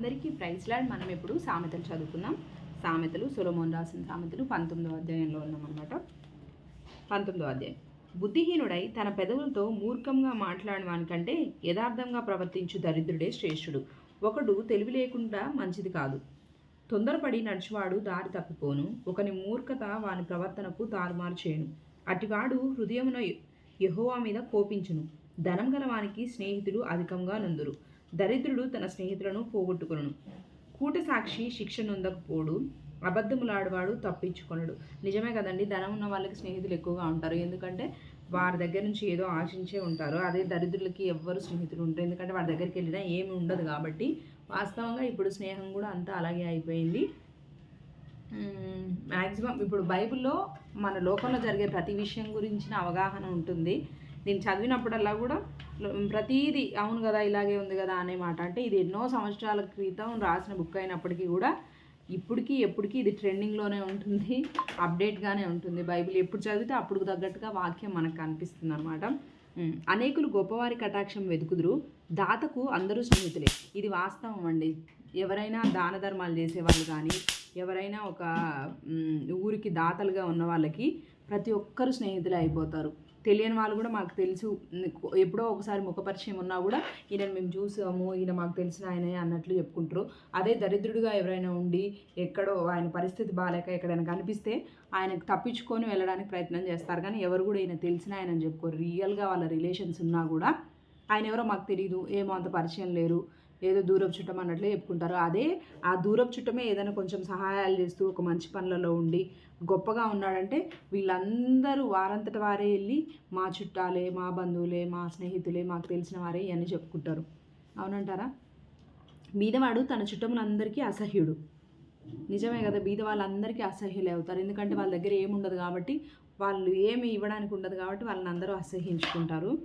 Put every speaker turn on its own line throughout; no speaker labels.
అందరికీ praise lord. మనం ఇప్పుడు సామెతలు చదువుకుందాం. సామెతలు సులమోన్ రాసిన సామెతలు పంతొమ్మిదో అధ్యాయంలో ఉన్నామన్నమాట. పంతొమ్మిదో అధ్యాయం. బుద్ధిహీనుడై తన పెదవులతో మూర్ఖంగా మాట్లాడవానికంటే యథార్థంగా ప్రవర్తించు దరిద్రుడే శ్రేష్ఠుడు. ఒకడు తెలివి లేకుండా మంచిది కాదు. తొందరపడి నడిచివాడు దారి తప్పిపోను. ఒకని మూర్ఖత వాని ప్రవర్తనకు తారుమారు చేయను. అటివాడు హృదయమున యహోవా మీద కోపించును. ధనం గలవానికి స్నేహితులు అధికంగా నుందురు. దరిద్రుడు తన స్నేహితులను పోగొట్టుకును కూట సాక్షి శిక్ష నొందకపోడు అబద్ధములాడువాడు తప్పించుకొనడు. నిజమే కదండి ధనం ఉన్న వాళ్ళకి స్నేహితులు ఎక్కువగా ఉంటారు. ఎందుకంటే వారి దగ్గర నుంచి ఏదో ఆశించే ఉంటారు. అదే దరిద్రులకి ఎవ్వరు స్నేహితులు ఉంటారు ఎందుకంటే వారి దగ్గరికి వెళ్ళినా ఏమి ఉండదు కాబట్టి వాస్తవంగా ఇప్పుడు స్నేహం కూడా అంతా అలాగే అయిపోయింది. మ్యాక్సిమం ఇప్పుడు బైబిల్లో మన లోకంలో జరిగే ప్రతి విషయం గురించిన అవగాహన ఉంటుంది. నేను చదివినప్పుడల్లా కూడా ప్రతీది అవును కదా ఇలాగే ఉంది కదా అనే మాట. అంటే ఇది ఎన్నో సంవత్సరాల క్రితం రాసిన బుక్ అయినప్పటికీ కూడా ఇప్పటికీ ఎప్పటికీ ఇది ట్రెండింగ్లోనే ఉంటుంది అప్డేట్గానే ఉంటుంది. బైబిల్ ఎప్పుడు చదివితే అప్పుడు తగ్గట్టుగా వాక్యం మనకు కనిపిస్తుంది అనమాట అనేకులు గొప్పవారి కటాక్షం వెతుకుదురు దాతకు అందరూ స్నేహితులే. ఇది వాస్తవం అండి. ఎవరైనా దాన ధర్మాలు చేసేవాళ్ళు కానీ ఎవరైనా ఒక ఊరికి దాతలుగా ఉన్న వాళ్ళకి ప్రతి ఒక్కరు స్నేహితులే అయిపోతారు. తెలియని వాళ్ళు కూడా మాకు తెలుసు. ఎప్పుడో ఒకసారి ముఖపరిచయం ఉన్నా కూడా ఈయన మేము చూసాము ఈయన మాకు తెలిసిన ఆయనే అన్నట్లు చెప్పుకుంటారు. అదే దరిద్రుడిగా ఎవరైనా ఉండి ఎక్కడో ఆయన పరిస్థితి బాగాలేక ఎక్కడైనా కనిపిస్తే ఆయనకు తప్పించుకొని వెళ్ళడానికి ప్రయత్నం చేస్తారు. కానీ ఎవరు కూడా ఈయన తెలిసిన ఆయన అని చెప్పుకోరు. రియల్గా వాళ్ళ రిలేషన్స్ ఉన్నా కూడా ఆయన ఎవరో మాకు తెలియదు ఏమో అంత పరిచయం లేరు. ఏదో దూరపు చుట్టం అన్నట్లే చెప్పుకుంటారు. అదే ఆ దూరపు చుట్టమే ఏదైనా కొంచెం సహాయాలు చేస్తూ ఒక మంచి పనులలో ఉండి గొప్పగా ఉన్నాడంటే వీళ్ళందరూ వారంతట వారే వెళ్ళి మా చుట్టాలే మా బంధువులే మా స్నేహితులే మాకు తెలిసిన వారే ఇవన్నీ చెప్పుకుంటారు. అవునంటారా? బీదవాడు తన చుట్టములందరికీ అసహ్యుడు. నిజమే కదా బీద వాళ్ళందరికీ అసహ్యులే అవుతారు. ఎందుకంటే వాళ్ళ దగ్గర ఏముండదు కాబట్టి వాళ్ళు ఏమి ఇవ్వడానికి ఉండదు కాబట్టి వాళ్ళని అందరూ అసహ్యించుకుంటారు.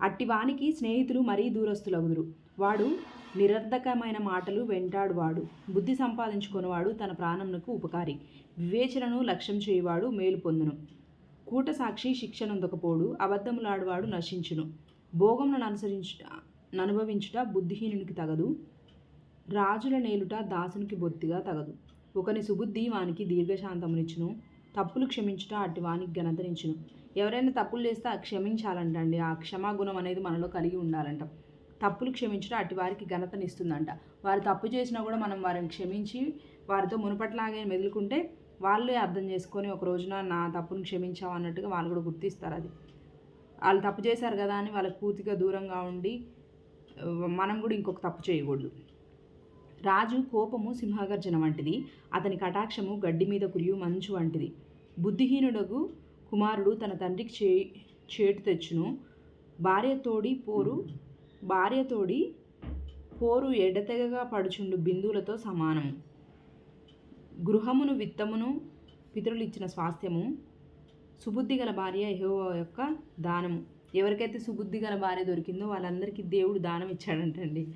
అట్టి వానికి స్నేహితులు మరీ దూరస్తులగుదురు. వాడు నిరర్ధకమైన మాటలు వెంటాడువాడు. బుద్ధి సంపాదించుకునేవాడు తన ప్రాణమునకు ఉపకారి. వివేచనను లక్ష్యం చేయువాడు మేలు పొందును. కూట సాక్షి శిక్షనందకపోడు అబద్ధములాడువాడు నశించును. భోగములను అనుసరించు అనుభవించుట బుద్ధిహీనునికి తగదు. రాజుల నేలుట దాసునికి బొత్తిగా తగదు. ఒకని సుబుద్ధి వానికి దీర్ఘశాంతమునిచ్చును. తప్పులు క్షమించుట అటు వానికి ఘనతనిచ్చును. ఎవరైనా తప్పులు చేస్తే ఆ క్షమించాలంటండి ఆ క్షమాగుణం అనేది మనలో కలిగి ఉండాలంట. తప్పులు క్షమించడం అటు వారికి ఘనతనిస్తుందంట. వారు తప్పు చేసినా కూడా మనం వారిని క్షమించి వారితో మునుపట్లాగే మెదులుకుంటే వాళ్ళే అర్థం చేసుకొని ఒక రోజున నా తప్పును క్షమించావు అన్నట్టుగా వాళ్ళు కూడా గుర్తిస్తారు అది. వాళ్ళు తప్పు చేశారు కదా అని వాళ్ళకి పూర్తిగా దూరంగా ఉండి మనం కూడా ఇంకొక తప్పు చేయకూడదు. రాజు కోపము సింహగర్జన వంటిది. అతని కటాక్షము గడ్డి మీద కురియు మంచు వంటిది. బుద్ధిహీనుడకు కుమారుడు తన తండ్రికి చే చేటు తెచ్చును. భార్యతోడి పోరు భార్యతోడి పోరు ఎడతెగగా పడుచుండు బిందువులతో సమానము గృహమును విత్తమును పితరులు ఇచ్చిన స్వాస్థ్యము సుబుద్ధి గల భార్య యహో యొక్క దానము. ఎవరికైతే సుబుద్ధి గల భార్య దొరికిందో వాళ్ళందరికీ దేవుడు దానం ఇచ్చాడంటండి.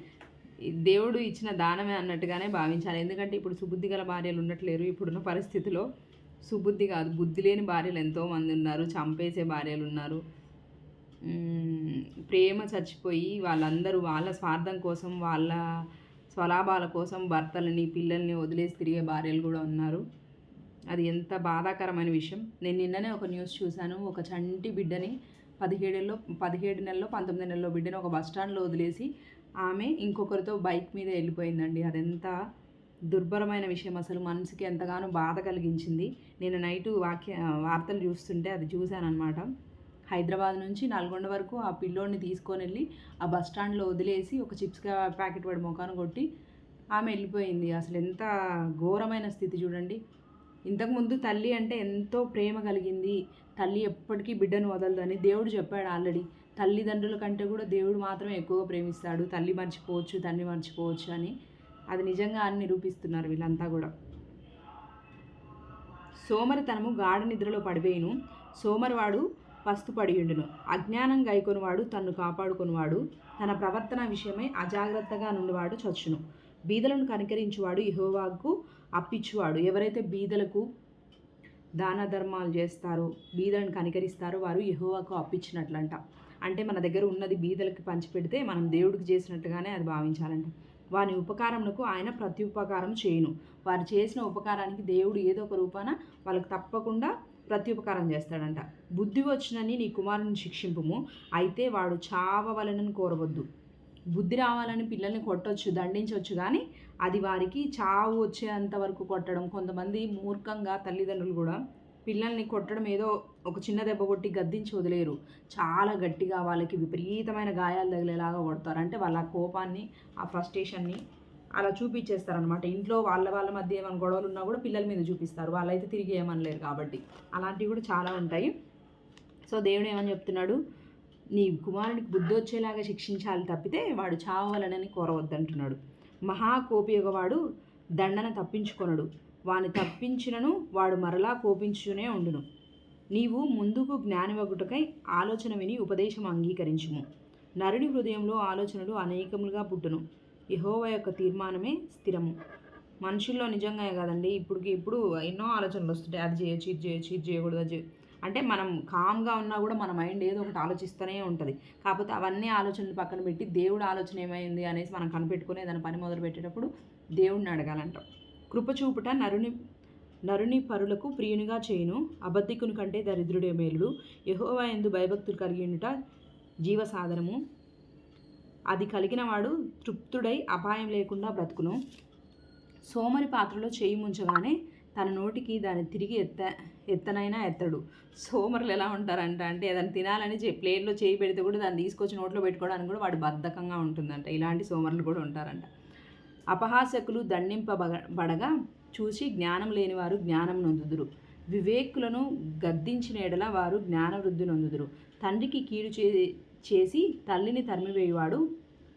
దేవుడు ఇచ్చిన దానమే అన్నట్టుగానే భావించాలి. ఎందుకంటే ఇప్పుడు సుబుద్ధి గల భార్యలు ఉండట్లేరు ఇప్పుడున్న పరిస్థితిలో. సుబుద్ధి కాదు బుద్ధి లేని భార్యలు ఎంతోమంది ఉన్నారు చంపేసే భార్యలు ఉన్నారు. ప్రేమ చచ్చిపోయి వాళ్ళందరూ వాళ్ళ స్వార్థం కోసం వాళ్ళ స్వలాభాల కోసం భర్తలని పిల్లల్ని వదిలేసి తిరిగే భార్యలు కూడా ఉన్నారు. అది ఎంత బాధాకరమైన విషయం. నేను నిన్ననే ఒక న్యూస్ చూశాను. ఒక చంటి బిడ్డని పదిహేడేళ్ళలో పదిహేడు నెలలో పంతొమ్మిది నెలలో బిడ్డని ఒక బస్ స్టాండ్లో వదిలేసి ఆమె ఇంకొకరితో బైక్ మీద వెళ్ళిపోయిందండి. అదెంత దుర్భరమైన విషయం. అసలు మనసుకి ఎంతగానో బాధ కలిగించింది. నేను నైట్ వాక్య వార్తలు చూస్తుంటే అది చూశాను అనమాట హైదరాబాద్ నుంచి నల్గొండ వరకు ఆ పిల్లోడిని తీసుకొని వెళ్ళి ఆ బస్ స్టాండ్లో వదిలేసి ఒక చిప్స్ ప్యాకెట్ వాడి ముఖాన్ని కొట్టి ఆమె వెళ్ళిపోయింది. అసలు ఎంత ఘోరమైన స్థితి చూడండి. ఇంతకుముందు తల్లి అంటే ఎంతో ప్రేమ కలిగింది. తల్లి ఎప్పటికీ బిడ్డను వదలదని దేవుడు చెప్పాడు ఆల్రెడీ. తల్లిదండ్రుల కంటే కూడా దేవుడు మాత్రమే ఎక్కువగా ప్రేమిస్తాడు. తల్లి మర్చిపోవచ్చు తండ్రి మర్చిపోవచ్చు అని. అది నిజంగా అని నిరూపిస్తున్నారు వీళ్ళంతా కూడా. సోమరితనము గాఢ నిద్రలో పడిపోయిను. సోమరివాడు పస్తుపడియుండును. అజ్ఞానం గైకొనివాడు తన్ను కాపాడుకొనివాడు తన ప్రవర్తన విషయమై అజాగ్రత్తగా నుండివాడు చచ్చును. బీదలను కనికరించువాడు ఇహోవాకు అప్పిచ్చువాడు. ఎవరైతే బీదలకు దాన ధర్మాలు చేస్తారో బీదలను కనికరిస్తారో వారు ఎహోవాకు అప్పించినట్లంట అంటే మన దగ్గర ఉన్నది బీదలకి పంచిపెడితే మనం దేవుడికి చేసినట్టుగానే అది భావించాలంట. వారి ఉపకారములకు ఆయన ప్రత్యుపకారం చేయను. వారు చేసిన ఉపకారానికి దేవుడు ఏదో ఒక రూపాన వాళ్ళకి తప్పకుండా ప్రత్యుపకారం చేస్తాడంట. బుద్ధి వచ్చినని నీ కుమారుని శిక్షింపుము. అయితే వాడు చావవలనని కోరవద్దు. బుద్ధి రావాలని పిల్లల్ని కొట్టొచ్చు దండించవచ్చు కానీ అది వారికి చావు వచ్చేంత వరకు కొట్టడం. కొంతమంది మూర్ఖంగా తల్లిదండ్రులు కూడా పిల్లల్ని కొట్టడం ఏదో ఒక చిన్న దెబ్బ కొట్టి గద్దించి వదిలేరు. చాలా గట్టిగా వాళ్ళకి విపరీతమైన గాయాలు తగిలేలాగా కొడతారు. అంటే వాళ్ళ కోపాన్ని ఆ ఫ్రస్ట్రేషన్ని అలా చూపించేస్తారనమాట ఇంట్లో వాళ్ళ వాళ్ళ మధ్య ఏమైనా గొడవలు ఉన్నా కూడా పిల్లల మీద చూపిస్తారు. వాళ్ళైతే తిరిగి ఏమనలేరు కాబట్టి. అలాంటివి కూడా చాలా ఉంటాయి. సో దేవుడు ఏమని చెప్తున్నాడు? నీ కుమారునికి బుద్ధి వచ్చేలాగా శిక్షించాలి తప్పితే వాడు చావాలనని కోరవద్దంటున్నాడు. మహాకోపియగవాడు దండన తప్పించుకొనడు. వాని తప్పించినను వాడు మరలా కోపించునే ఉండును. నీవు ముందుకు జ్ఞానివగుటకై ఆలోచన విని ఉపదేశం అంగీకరించుము. నరుని హృదయంలో ఆలోచనలు అనేకములుగా పుట్టును. యహోవ యొక్క తీర్మానమే స్థిరము. మనుషుల్లో నిజంగా కాదండి ఇప్పటికి ఇప్పుడు ఎన్నో ఆలోచనలు వస్తుంటాయి. అది చేయొచ్చు ఇది చేయొచ్చు ఇది చేయకూడదు అది అంటే మనం కామ్గా ఉన్నా కూడా మన మైండ్ ఏదో ఒకటి ఆలోచిస్తూనే ఉంటుంది. కాకపోతే అవన్నీ ఆలోచనలు పక్కన పెట్టి దేవుడు ఆలోచన ఏమైంది అనేసి మనం కనిపెట్టుకునే దాని పని మొదలు పెట్టేటప్పుడు దేవుడిని అడగాలంటాం. కృపచూపుట నరుని నరుని పరులకు ప్రియునిగా చేయును. అబద్ధికుని కంటే దరిద్రుడే మేలుడు. యహోవా ఎందు భయభక్తులు కలిగి ఉండుట జీవ సాధనము అది కలిగిన వాడు తృప్తుడై అపాయం లేకుండా బ్రతుకును. సోమరి పాత్రలో చేయి ముంచగానే తన నోటికి దాన్ని తిరిగి ఎత్త ఎత్తనైనా ఎత్తడు. సోమరులు ఎలా ఉంటారంట? అంటే ఏదైనా తినాలని చెప్పి ప్లేట్లో చేయి పెడితే కూడా దాన్ని తీసుకొచ్చి నోట్లో పెట్టుకోవడానికి కూడా వాడు బద్ధకంగా ఉంటుందంట. ఇలాంటి సోమరులు కూడా ఉంటారంట. అపహాసకులు దండింపబడగా చూసి జ్ఞానం లేనివారు జ్ఞానం నొందుదురు. వివేకులను గద్దించిన ఎడల వారు జ్ఞానవృద్ధి నొందుదురు. తండ్రికి కీడు చే చేసి తల్లిని తరిమివేయవాడు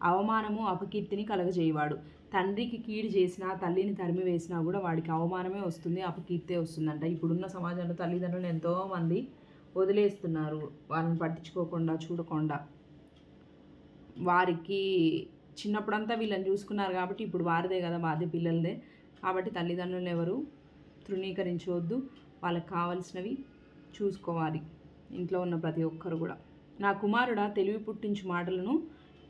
అవమానము అపకీర్తిని కలగజేయవాడు. తండ్రికి కీడు చేసినా తల్లిని తరిమి వేసినా కూడా వాడికి అవమానమే వస్తుంది అపకీర్తే వస్తుందంట. ఇప్పుడున్న సమాజంలో తల్లిదండ్రులు ఎంతోమంది వదిలేస్తున్నారు. వాళ్ళని పట్టించుకోకుండా చూడకుండా. వారికి చిన్నప్పుడంతా వీళ్ళని చూసుకున్నారు కాబట్టి ఇప్పుడు వారిదే కదా బాధ్య పిల్లలదే. కాబట్టి తల్లిదండ్రులను ఎవరు తృణీకరించవద్దు. వాళ్ళకి కావలసినవి చూసుకోవాలి. ఇంట్లో ఉన్న ప్రతి ఒక్కరు కూడా. నా కుమారుడా తెలివి పుట్టించు మాటలను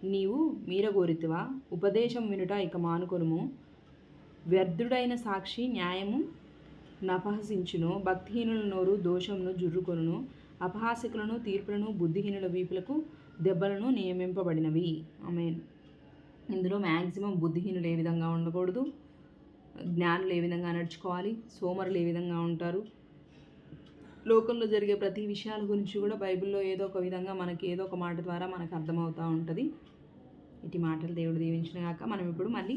నీవు మీరగోరితివా? ఉపదేశం వినుట ఇక మానుకొనుము. వ్యర్థుడైన సాక్షి న్యాయము నపహసించును. భక్తిహీనుల నోరు దోషమును జుర్రుకొనును. అపహాసకులను తీర్పులను బుద్ధిహీనుల వీపులకు దెబ్బలను నియమింపబడినవి. ఆమెన్. ఇందులో మ్యాక్సిమం బుద్ధిహీనులు ఏ విధంగా ఉండకూడదు? జ్ఞానులు ఏ విధంగా నడుచుకోవాలి? సోమరులు ఏ విధంగా ఉంటారు? లోకంలో జరిగే ప్రతి విషయాల గురించి కూడా బైబిల్లో ఏదో ఒక విధంగా మనకి ఏదో ఒక మాట ద్వారా మనకు అర్థమవుతూ ఉంటుంది. ఇటు మాటలు దేవుడు దీవించిన కాక మనం ఇప్పుడు మళ్ళీ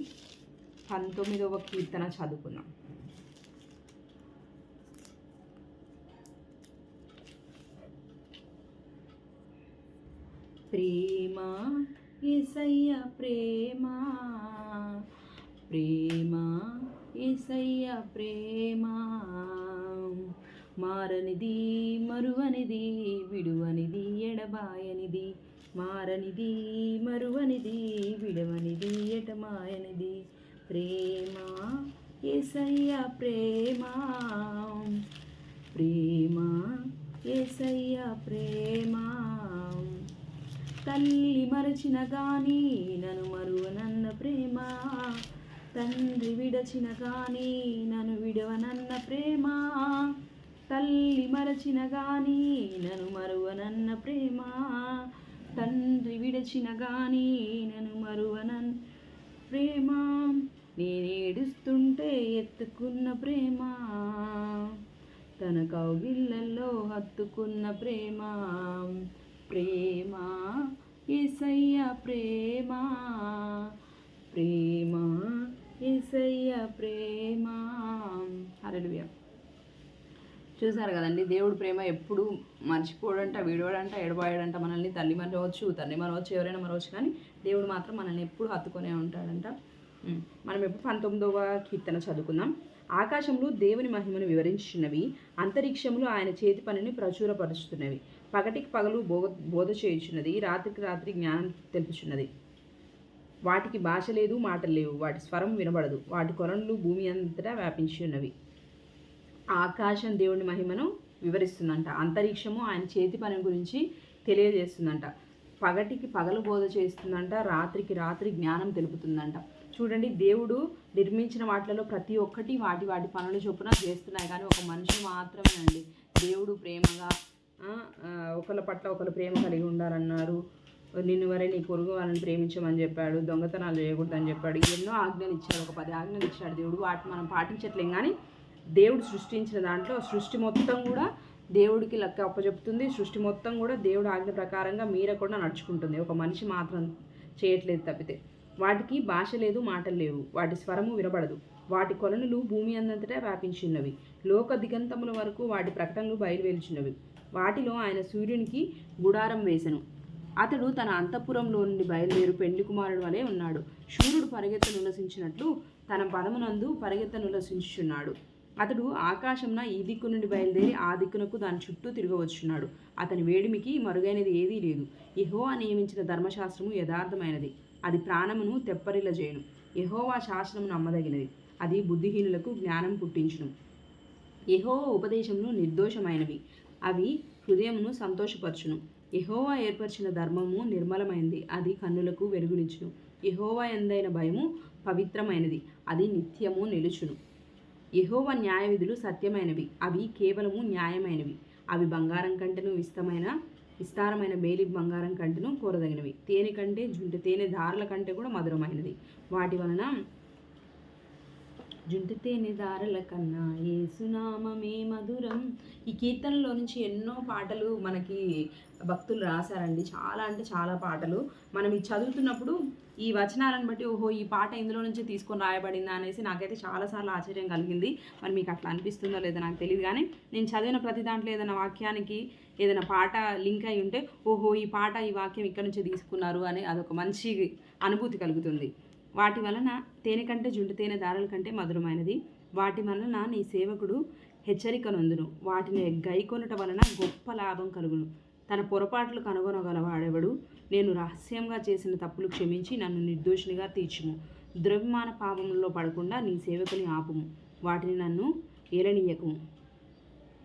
పంతొమ్మిదవ కీర్తన చదువుకుందాం. ప్రేమ ఏసయ్య ప్రేమ ప్రేమ ఏసయ్య ప్రేమ. మారనిది మరువనిది విడువనిది ఎడబాయనిది. మారనిది మరువనిది విడవనిది ఎటమాయనిది. ప్రేమ ఏసయ్య ప్రేమ. ప్రేమ ఏసయ్య ప్రేమ. తల్లి మరచిన కానీ నన్ను మరువనన్న ప్రేమ. తండ్రి విడచిన కానీ నన్ను విడవనన్న ప్రేమ. తల్లి మరచిన గాని నను మరువనన్న ప్రేమ. తండ్రి విడచిన గాని నను మరువనన్ ప్రేమ. నేనేడుస్తుంటే ఎత్తుకున్న ప్రేమ. తన కౌగిళ్ళల్లో హత్తుకున్న ప్రేమ. ప్రేమ ఏసయ్య ప్రేమ. ప్రేమ ఏసయ్య ప్రేమ. హల్లెలూయా. చూసారు కదండి దేవుడు ప్రేమ ఎప్పుడు మర్చిపోడంట విడవాడంట ఎడబాయడంట మనల్ని తల్లి మరవచ్చు తండ్రి మరవచ్చు ఎవరైనా మరవచ్చు కానీ దేవుడు మాత్రం మనల్ని ఎప్పుడు హత్తుకునే ఉంటాడంట. మనం ఎప్పుడు పంతొమ్మిదవ కీర్తన చదువుకుందాం. ఆకాశంలో దేవుని మహిమను వివరించినవి అంతరిక్షంలో ఆయన చేతి పనిని ప్రచురపరుచుతున్నవి పగటికి పగలు బోధ బోధ చేయుచున్నది రాత్రికి రాత్రి జ్ఞానం తెలుపుచున్నది. వాటికి భాష లేదు మాటలు లేవు వాటి స్వరం వినబడదు వాటి కొరండ్లు భూమి అంతటా వ్యాపించి ఉన్నవి ఆకాశం దేవుని మహిమను వివరిస్తుందంట. అంతరిక్షము ఆయన చేతి పని గురించి తెలియజేస్తుందంట. పగటికి పగలు బోధ చేస్తుందంట రాత్రికి రాత్రి జ్ఞానం తెలుపుతుందంట. చూడండి దేవుడు నిర్మించిన వాటిలలో ప్రతి ఒక్కటి వాటి వాటి పనుల చొప్పున చేస్తున్నాయి. కానీ ఒక మనిషి మాత్రమే అండి. దేవుడు ప్రేమగా ఒకళ్ళ పట్ల ఒకరు ప్రేమ కలిగి ఉండాలన్నారు నిన్ను వరే నీ పొరుగు వాళ్ళని ప్రేమించమని చెప్పాడు. దొంగతనాలు చేయకూడదని చెప్పాడు. ఎన్నో ఆజ్ఞలు ఇచ్చాడు. ఒక పది ఆజ్ఞలు ఇచ్చాడు దేవుడు. వాటిని మనం పాటించట్లేం కానీ దేవుడు సృష్టించిన దాంట్లో సృష్టి మొత్తం కూడా దేవుడికి లెక్క అప్పచెప్తుంది. సృష్టి మొత్తం కూడా దేవుడు ఆజ్ఞ ప్రకారంగా మీరకుండా నడుచుకుంటుంది. ఒక మనిషి మాత్రం చేయట్లేదు తప్పితే. వాటికి భాష లేదు మాటలు లేవు. వాటి స్వరము వినబడదు. వాటి కొలనులు భూమి అందంతటా వ్యాపించి ఉన్నవి లోక దిగంతముల వరకు వాటి ప్రకటనలు బయలువెలుచున్నవి. వాటిలో ఆయన సూర్యునికి గుడారం వేసెను. అతడు తన అంతఃపురంలో నుండి బయలుదేరు పెండ్లి కుమారుడు వలె ఉన్నాడు. శూరుడు పరిగెత్తనులసించినట్లు తన పదమునందు పరిగెత్తనులసించుచున్నాడు అతడు ఆకాశంన ఈ దిక్కు నుండి బయలుదేరి ఆ దిక్కునకు దాని చుట్టూ తిరగవచ్చున్నాడు అతని వేడిమికి మరుగైనది ఏదీ లేదు. యెహోవా నియమించిన ధర్మశాస్త్రము యథార్థమైనది. అది ప్రాణమును తెప్పరిల చేయను ఎహోవా శాసనము నమ్మదగినది. అది బుద్ధిహీనులకు జ్ఞానం పుట్టించును. ఎహోవా ఉపదేశములు నిర్దోషమైనవి. అవి హృదయమును సంతోషపరచును. ఎహోవా ఏర్పరిచిన ధర్మము నిర్మలమైనది అది కన్నులకు వెలుగునిచ్చును. ఎహోవా ఎందైన భయము పవిత్రమైనది. అది నిత్యము నిలుచును. యహోవ న్యాయ విధులు సత్యమైనవి. అవి కేవలము న్యాయమైనవి. అవి బంగారం కంటేను విస్తమైన విస్తారమైన మేలి బంగారం కంటేను కోరదగినవి. తేనె కంటే జుంటి తేనె దారుల కంటే కూడా మధురమైనది. వాటి వలన జుంటి తేనె దారల కన్నా ఏసునామమే మధురం. ఈ కీర్తనలో నుంచి ఎన్నో పాటలు మనకి భక్తులు రాశారండి. చాలా అంటే చాలా పాటలు. మనం ఇది చదువుతున్నప్పుడు ఈ వచనాలను బట్టి ఓహో ఈ పాట ఇందులో నుంచి తీసుకొని రాయబడిందా అనేసి నాకైతే చాలాసార్లు ఆశ్చర్యం కలిగింది. మరి మీకు అట్లా అనిపిస్తుందో లేదో నాకు తెలియదు కానీ నేను చదివిన ప్రతి దాంట్లో ఏదైనా వాక్యానికి ఏదైనా పాట లింక్ అయి ఉంటే ఓహో ఈ పాట ఈ వాక్యం ఇక్కడ నుంచి తీసుకున్నారు అని అదొక మంచి అనుభూతి కలుగుతుంది. వాటి వలన తేనె కంటే జుంటు తేనె దారుల కంటే మధురమైనది. వాటి వలన నీ సేవకుడు హెచ్చరిక నొందును. వాటిని గైకొనుట వలన గొప్ప లాభం కలుగును. తన పొరపాట్లు కనుగొనగలవాడెవడు? నేను రహస్యంగా చేసిన తప్పులు క్షమించి నన్ను నిర్దోషినిగా తీర్చుము. ద్రవ్యమాన పాపంలో పడకుండా నీ సేవకుని ఆపుము. వాటిని నన్ను ఏలనీయకము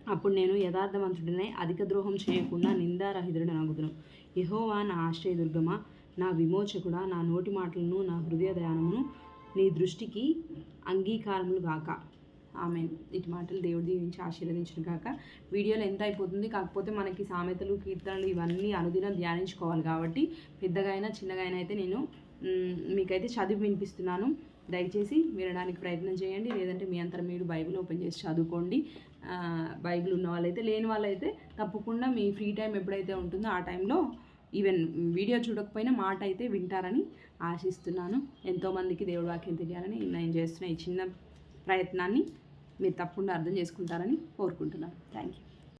అప్పుడు నేను యథార్థవంతుడినై అధిక ద్రోహం చేయకుండా నిందారహితుడనగుదును యహోవా నా ఆశ్రయదుర్గమా నా విమోచకుడా నా నోటి మాటలను నా హృదయ ధ్యానమును నీ దృష్టికి అంగీకారములు గాక. ఆమె ఇటు మాటలు దేవుడి దీవించి ఆశీర్వదించిన కాక వీడియోలో ఎంత అయిపోతుంది? కాకపోతే మనకి సామెతలు కీర్తనలు ఇవన్నీ అనుదినం ధ్యానించుకోవాలి కాబట్టి పెద్దగా అయినా చిన్నగా అయినా అయితే నేను మీకైతే చదివి వినిపిస్తున్నాను. దయచేసి వినడానికి ప్రయత్నం చేయండి. లేదంటే మీ అంతరం మీరు బైబిల్ ఓపెన్ చేసి చదువుకోండి. బైబిల్ ఉన్న వాళ్ళైతే లేని వాళ్ళైతే తప్పకుండా మీ ఫ్రీ టైం ఎప్పుడైతే ఉంటుందో ఆ టైంలో ఈవెన్ వీడియో చూడకపోయినా మాట అయితే వింటారని ఆశిస్తున్నాను. ఎంతోమందికి దేవుడి వాక్యం తెలియాలని నేను చేస్తున్న ఈ చిన్న ప్రయత్నాన్ని మీరు తప్పకుండా అర్థం చేసుకుంటారని కోరుకుంటున్నాను. Thank you.